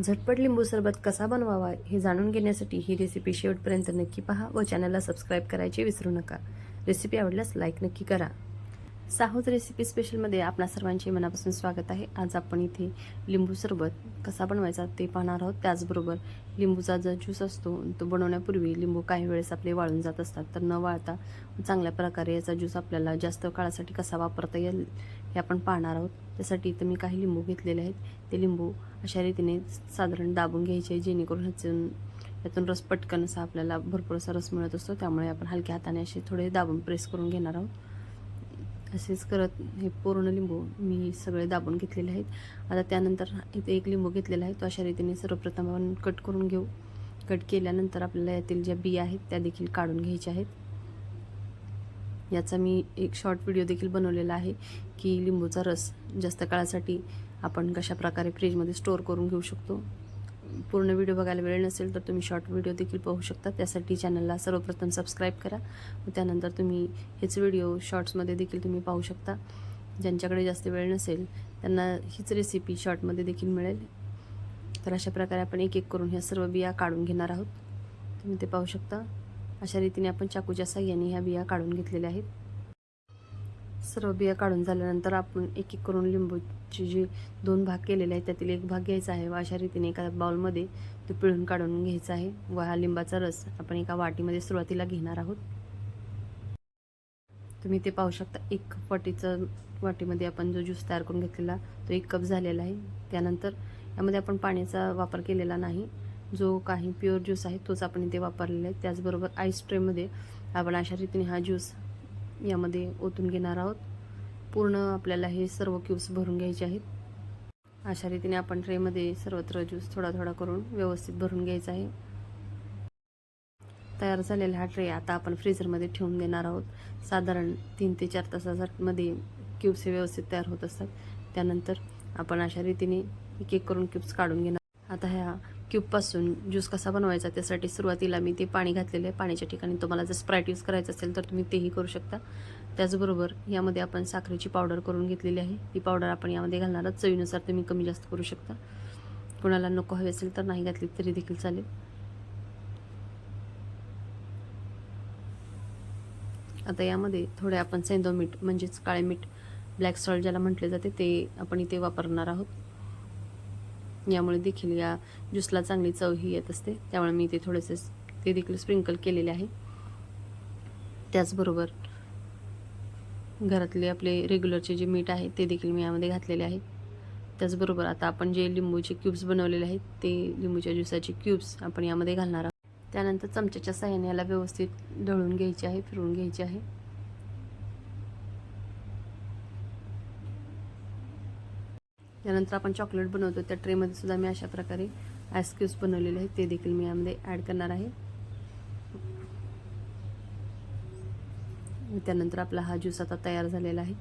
झटपट लिंबू सरबत कसा बनवावा हे जाणून घेण्यासाठी ही रेसिपी शेवटपर्यंत नक्की पहा व चॅनलला सबस्क्राईब करायचे विसरू नका. रेसिपी आवडल्यास लाईक नक्की करा. साहूज रेसिपी स्पेशलमध्ये आपणा सर्वांचे मनापासून स्वागत आहे. आज आपण इथे लिंबू सरबत कसा बनवायचा ते पाहणार आहोत. त्याचबरोबर लिंबूचा जो ज्यूस असतो तो बनवण्यापूर्वी लिंबू काही वेळेस आपले वाळून जात असतात. तर न वाळता चांगल्या प्रकारे याचा ज्यूस आपल्याला जास्त काळासाठी कसा वापरता येईल हे आपण पाहणार आहोत. त्यासाठी इथं मी काही लिंबू घेतलेले आहेत. ते लिंबू अशा रीतीने साधारण दाबून घ्यायचे जेणेकरून ह्यातून यातून रस पटकन असा आपल्याला भरपूर असा रस मिळत असतो. त्यामुळे आपण हलक्या हाताने असे थोडे दाबून प्रेस करून घेणार आहोत. असेच करत हे पूर्ण लिंबू मी सगळे दाबून घेतलेले आहेत. आता त्यानंतर इथे एक लिंबू घेतलेला आहे. तो अशा रीतीने सर्वप्रथम आपण कट करून घेऊ. कट केल्यानंतर आपल्याला यातील ज्या बिया आहेत त्या देखील काढून घ्यायच्या आहेत. याचा मी एक शॉर्ट व्हिडिओ देखील बनवलेला आहे की लिंबूचा रस जास्त काळासाठी आपण कशा प्रकारे फ्रीजमध्ये स्टोअर करून घेऊ शकतो. पूर्ण व्हिडिओ बघायला वेळ नसेल तर तुम्ही शॉर्ट व्हिडिओ देखील पाहू शकता. त्यासाठी चॅनलला सर्वप्रथम सबस्क्राईब करा. त्यानंतर तुम्ही हेच व्हिडिओ शॉर्ट्समध्ये देखील तुम्ही पाहू शकता. ज्यांच्याकडे जास्त वेळ नसेल त्यांना हीच रेसिपी शॉर्टमध्ये देखील मिळेल. तर अशा प्रकारे आपण एक एक करून ह्या सर्व बिया काढून घेणार आहोत. तुम्ही ते पाहू शकता. अशा रीतीने आपण चाकूच्या साह्याने ह्या बिया काढून घेतलेल्या आहेत. सर्व बिया काढून झाल्यानंतर आपण एक एक करून लिंबूचे जे दोन भाग केलेले आहेत त्यातील एक भाग घ्यायचा आहे. व अशा रीतीने एका बाउलमध्ये तो पिळून काढून घ्यायचा आहे. व हा लिंबाचा रस आपण एका वाटीमध्ये सुरुवातीला घेणार आहोत. तुम्ही ते पाहू शकता. एक वाटीचं वाटीमध्ये आपण जो ज्यूस तयार करून घेतलेला तो एक कप झालेला आहे. त्यानंतर यामध्ये आपण पाण्याचा वापर केलेला नाही. जो काही प्युअर ज्यूस आहे तोच आपण इथे वापरलेला आहे. त्याचबरोबर आईस ट्रेमध्ये आपण अशा रीतीने हा ज्यूस यामध्ये ओतून घेणार आहोत. पूर्ण आपल्याला हे सर्व क्यूब्स भरून घ्यायचे आहेत. अशा रीतीने आपण ट्रेमध्ये सर्वत्र ज्यूस थोडा थोडा करून व्यवस्थित भरून घ्यायचा आहे. तयार झालेला हा ट्रे आता आपण फ्रीझरमध्ये ठेवून देणार आहोत. साधारण तीन ते चार तासामध्ये क्यूब्स हे व्यवस्थित तयार होत असतात. त्यानंतर आपण अशा रीतीने एक एक करून क्यूब्स काढून घेणार आता ह्या क्यूबपासून ज्यूस कसा बनवायचा त्यासाठी सुरुवातीला मी ते पाणी घातलेलं आहे. पाण्याच्या ठिकाणी तुम्हाला जर स्प्राईट यूज करायचं असेल तर तुम्ही तेही करू शकता. त्याचबरोबर यामध्ये आपण साखरेची पावडर करून घेतलेली आहे. ती पावडर आपण यामध्ये घालणार चवीनुसार तुम्ही कमी जास्त करू शकता. कोणाला नको हवी असेल तर नाही घातली तरी देखील चालेल. आता यामध्ये थोडे आपण सेंदो मीठ म्हणजेच काळे मीठ ब्लॅक सॉल्ट ज्याला म्हटले जाते ते आपण इथे वापरणार आहोत. यामुळे देखील या ज्यूसला चांगली चव ही येत असते. त्यामुळे मी ते थोडेसे ते देखील स्प्रिंकल केलेले आहे. त्याचबरोबर घरातले आपले रेग्युलरचे जे मीठ आहे ते देखील मी यामध्ये घातलेले आहे. त्याचबरोबर आता आपण जे लिंबूचे क्यूब्स बनवलेले आहेत ते लिंबूच्या ज्यूसाचे क्यूब्स आपण यामध्ये घालणार आहोत. त्यानंतर चमच्याच्या साह्याने याला व्यवस्थित ढळून घ्यायचे आहे फिरवून घ्यायचे आहे. त्यानंतर आपण चॉकलेट बनवतो त्या ट्रेमध्ये सुद्धा मी अशा प्रकारे आईस्क्यूब्स बनवलेले आहेत. ते देखील मी यामध्ये ॲड करणार आहे. त्यानंतर आपला हा ज्यूस आता तयार झालेला आहे.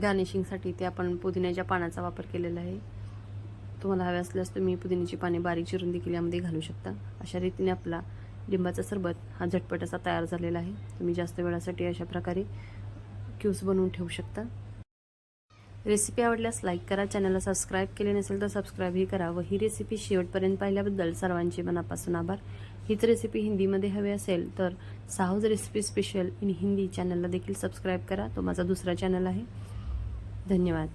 गार्निशिंगसाठी ते आपण पुदिन्याच्या पानाचा वापर केलेला आहे. तुम्हाला हवे असल्यास तुम्ही पुदिन्याची पाने बारीक चिरून देखील यामध्ये घालू शकता. अशा रीतीने आपला लिंबाचा सरबत हा झटपट असा तयार झालेला आहे. तुम्ही जास्त वेळासाठी अशा प्रकारे क्यूस बनवून ठेवू शकता. रेसिपी आवडल्यास लाईक करा चॅनलला सबस्क्राईब केले नसेल तर सबस्क्राईबही करा. व ही रेसिपी शेवटपर्यंत पाहिल्याबद्दल सर्वांचे मनापासून आभार. हीच रेसिपी हिंदीमध्ये हवी असेल तर Sahu's recipe special in Hindi चॅनलला देखील सबस्क्राईब करा. तो माझा दुसरा चॅनल आहे. धन्यवाद.